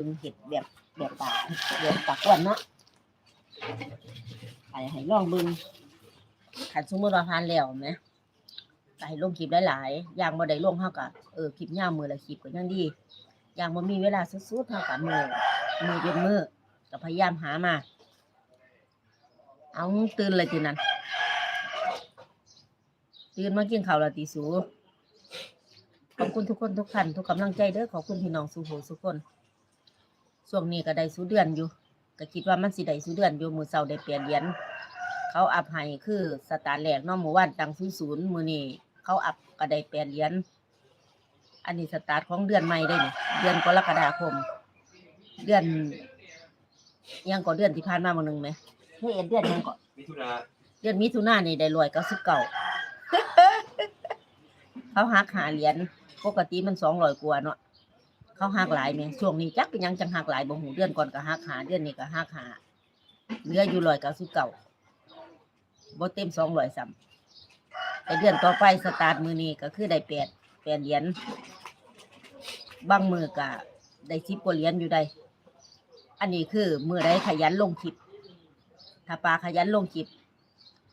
เป็นเห็ดแบบแบบป่าแบบปากกวนเนาะไอ้ให้ลองบิ่งขันสมมติว่าทานแล้วแหมก็ให้ลงคลิปหลายๆอย่างบ่ได้ลงเฮาก็เออคลิปยาวมือละคลิปก็ยังดีอย่างบ่มีเวลาสุดๆเฮาก็มือมือเป็นมือก็พยายามหามา เอาตื่นเลยทีนั้นตื่นมากินข้าวละตีสูขอบคุณทุกคนทุกท่านทุกกำลังใจเด้อขอบคุณพี่น้องสู่หูสุกคน ช่วงนี้ก็ได้สูเดือนอยู่ ก็คิดว่ามันสิได้สูเดือนอยู่มือเสาได้เปลี่ยนเหรียญเขาอัพให้คือสตาร์แรกเนาะหมู่บ้านตังศูนย์ศูนย์มือนี้เขาอัพก็ได้เปลี่ยนเหรียญอันนี้สตาร์ทของเดือนใหม่ได้นี่เดือนกรกฎาคม เดือนยังก็เดือนที่ผ่านมาเมื่อนึงไหมเฮ้ยเดือนยังก็มิถุนาเดือนมิถุนายนนี่ได้รวยเก้าสิบเก้าเขาหักหาเหรียญปกติมันสองร้อยกว่าเนาะ เขาหักหลายไหมช่วงนี้จักเป็นหยังจังหักหลายบ่หูเดือนก่อนก็หักหาเดือนนี้ก็หักหาเหลืออยู่ร้อยเก้าสิบเก้าบ่เต็มสองร้อยซ้ำแต่เดือนต่อไปสตาร์ทมือนี้ก็คือได้แปดแปดเหรียญบางมือก็ได้สิบกว่าเหรียญอยู่ได้อันนี้คือมือใดขยันลงคลิป ถ้าปลาขยันลงคลิป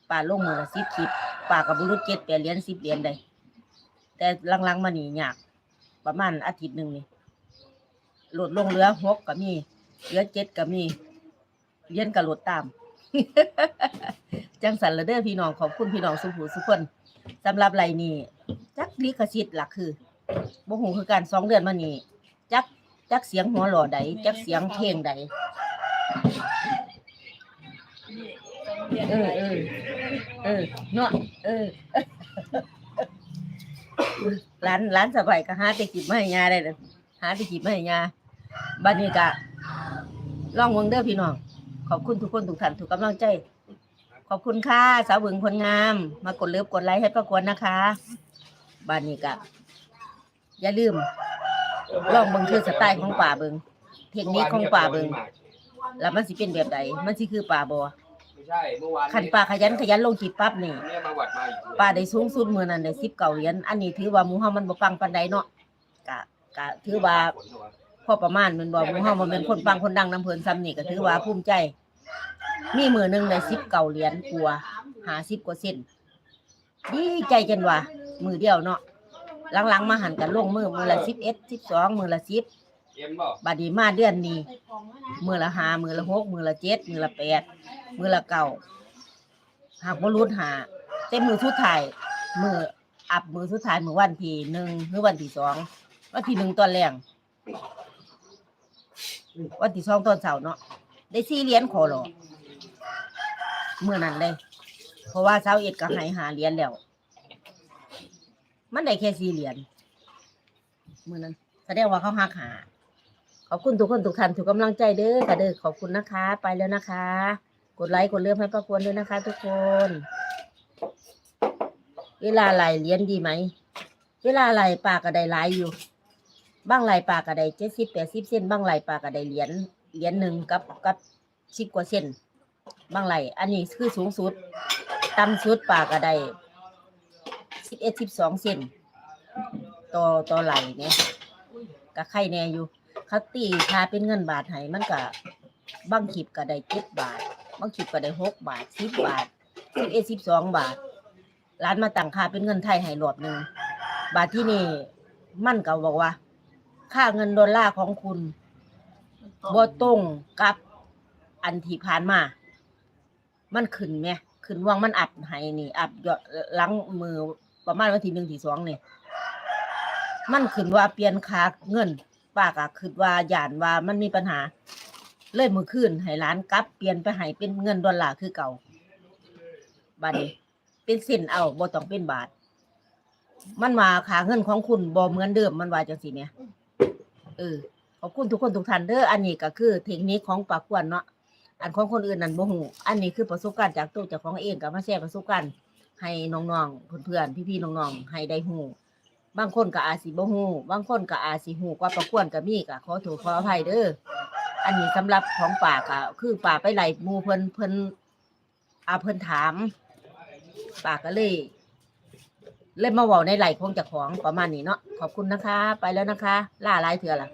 ปลาลงมือละสิบคลิปปลากับบุรุษเจ็ดแปดเหรียญสิบเหรียญได้แต่หลังๆมานี่ยากประมาณอาทิตย์หนึ่งนี่ ลดลงเหลือหกก็มีเหลือเจ็ดก็มีเหรียญก็ลดตาม จังสันละเด้อพี่น้องขอบคุณพี่น้องสุภูสุขคนสำหรับไรนี่จักลิขสิทธิ์หลักคือบ่หูคือการสองเดือนมานี่จักจักเสียงหัวหล่อใดจักเสียงเพลงใดเออเออเออเนาะเออร้านร้านสบายก็หาแตะกิบมาให้ยาได้เลย หาแตะกิบมาให้ยาบัดนี้ก็ลองเบิ่งเด้อพี่น้อง ขอบคุณทุกคนทุกท่านทุกกำลังใจ ขอบคุณค่ะสาวบึงคนงาม มากดเลิฟกดไลค์ให้ประกวดนะคะบัดนี้ก็อย่าลืม ลองเบิ่งคือสไตล์ของป่าเบิงเทคนิคของป่าเบิงแล้วมันสิเป็นแบบใดมันสิคือป่าบ่ไม่ใช่เมื่อวานขันป่าขยันขยันลงคลิปปั๊บนี่ เนี่ยมาวัดมาอยู่ป้าได้สูงสุดมื้อนั้นได้10เก่าเหรียญอันนี้ถือว่าหมูเฮามันบ่ปังปานใดเนาะกะ กะถือว่าพอประมาณแมันบ่หมู่เฮาบ่แม่นคนปังคนดังนํเพิ่นซ้ำนี่ก็ถือว่าภูมิใจ มีมื้อหนึงได้10เก่าเหรียญกว่า50กว่าเส้นดีใจจังว่า มื้อเดียวเนาะหลังๆ มาหันกันลงมือมื้อละ11 12มื้อละ10เอ็มบอกบัดนี้มาเดือนนี้ มื้อละ5มื้อละ6มื้อละ7มื้อละ8มื้อละ9หากบ่รุดหาแต่มื้อสุดท้ายมื้ออับมื้อสุดท้ายมื้อวันที่หนึ่งหรือวันที่สอง วันที่หนึ่งตอนแรงวันที่สองตอนเช้าเนาะได้สี่เหรียญขอหรอเมื้อนั้นเลย เพราะว่าเช้าเอ็ดก็ให้หาเหรียญแล้ว มันได้แค่สี่เหรียญมื้อนั้นแสดงว่าเขาหักหาขอบคุณทุกคนทุกท่านทุกกำลังใจเด้อค่ะเด้อขอบคุณนะคะ ไปแล้วนะคะ กดไลค์กดเลื่อนให้ประกวนด้วยนะคะ ทุกคน เวลาไหลเลี้ยนดีไหม เวลาไหลปากก็ได้หลอยู่ บ้างไหลปากก็ไดเจ็ดสิบแปดสิบเส้นบ้างไหลปากก็ไดเหรียญเหรียญหนึ่งกับกับสิบกว่าเส้นบ้างไหลอันนี้คือสูงสุดต่ำสุดปากก็ไดสิบเอ็ดสิบสองเส้นต่อต่อไหลเนี่ยก็ไข่แน่อยู่เขาตีคาเป็นเงินบาทให้มันก็บางคลิปก็ไดเจ็ดบาทบางคลิปก็ไดหกบาทสิบบาทสิบเอ็ดสิบสองบาทร้านมาตั้งค่าเป็นเงินไทยให้รอบหนึ่งบาทที่นี่มั่นก็บอกว่า ค่าเงินดอลลาร์ของคุณบ่ตรงกับอันที่ผ่านมา มันขึ้นไหมขึ้นว่างมันอับให้นี่อับยอดหลังมือประมาณวันที่หนึ่งที่สองนี่มันขึ้นว่าเปลี่ยนค่าเงินป้าก็คิดว่าย่านว่ามันมีปัญหา เลยมือคืนให้ร้านกลับ เปลี่ยนไปให้เป็นเงินดอลลาร์คือเก่าบัดนี้เป็นเส้นเอาบ่ต้องเป็นบาท มันว่าค่าเงินของคุณบ่เหมือนเดิมมันว่าจังซี่แหม เออขอบคุณทุกคนทุกท่านเด้ออันนี้ก็คือเทคนิคของปากกวนเนาะอันของคนอื่นนั่นบ่ฮู้อันนี้คือประสบการณ์จากตัวเจ้าของเองก็มาแชร์ประสบการณ์ให้น้องๆเพื่อนๆพี่ๆน้องๆให้ได้ฮู้บางคนก็อาจสิบ่ฮู้บางคนก็อาจสิฮู้กว่าประกวนก็มีก็ขอโทษขออภัยเด้ออันนี้สำหรับของป่าก็คือป่าไปไหลหมู่เพิ่นเพิ่นอาเพิ่นถามป่าก็เลย เล่นมาเว่าในไหลของเจากของประมาณนี้เนาะขอบคุณนะคะ ไปแล้วนะคะ ล่าหลายเถื่อละ